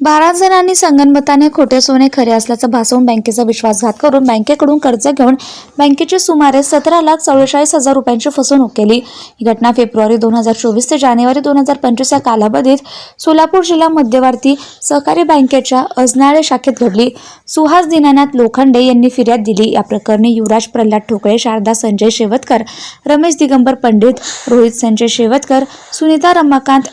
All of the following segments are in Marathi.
बारा जणांनी संगनमताने खोटे सोने खरे असल्याचा भासवून बँकेचा विश्वासघात करून बँकेकडून कर्ज घेऊन बँकेची सुमारे सतरा लाख चव्वेचाळीस हजार रुपयांची फसवणूक केली. ही घटना फेब्रुवारी दोन हजार चोवीस ते जानेवारी दोन हजार पंचवीस या कालावधीत सोलापूर जिल्हा मध्यवर्ती सहकारी बँकेच्या अजनाळे शाखेत घडली. सुहास दिनानाथ लोखंडे यांनी फिर्याद दिली. या प्रकरणी युवराज प्रल्हाद ठोकळे शारदा संजय शेवतकर रमेश दिगंबर पंडित रोहित संजय शेवतकर सुनीता रमाकांत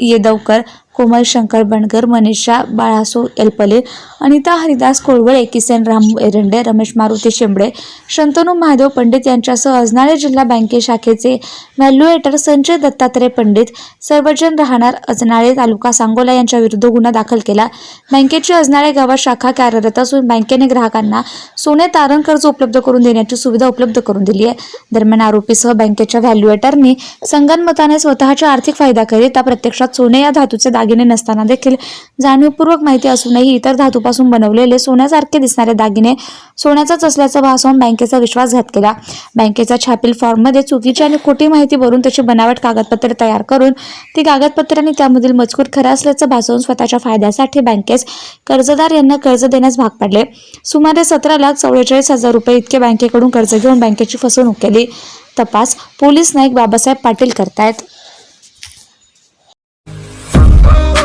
येदवकर कोमल शंकर बनकर मनीषा बाळासो एलपले अनिता हरिदास कोळवळे किसन राम एरंडे रमेश मारुती शेंबडे शंतनू महादेव पंडित यांच्यासह अजनाळे जिल्हा बँके शाखेचे व्हॅल्युएटर संजय दत्तात्रय पंडित सर्वजण राहणार अजनाळे तालुका सांगोला यांच्या विरुद्ध गुन्हा दाखल केला. बँकेची अजनाळे गावात शाखा कार्यरत असून बँकेने ग्राहकांना सोने तारण कर्ज उपलब्ध करून देण्याची सुविधा उपलब्ध करून दिली आहे. दरम्यान आरोपीसह बँकेच्या व्हॅल्युएटरनी संगनमताने स्वतःचा आर्थिक फायदा करीत प्रत्यक्षात सोने या धातूचे दागिने नसताना देखील जाणीवपूर्वक माहिती असूनही इतर धातूपासून बनवलेले सोन्यासारखे दिसणारे दागिने सोन्याचाच असल्याचा भासवून बँकेचा विश्वासघात केला बँकेच्या छापील फॉर्ममध्ये चुकीची आणि खोटी माहिती भरून त्याची बनावट कागदपत्रे तयार करून ती कागदपत्रांनी त्यामधील मजकूर खरा असल्याचं भासवून स्वतःच्या फायद्यासाठी बँकेस कर्जदार यांना कर्ज देण्यास भाग पाडले. सुमारे सतरा लाख चव्वेचाळीस हजार रुपये इतके बँकेकडून कर्ज घेऊन बँकेची फसवणूक केली. तपास पोलीस नाईक बाबासाहेब पाटील करतायत.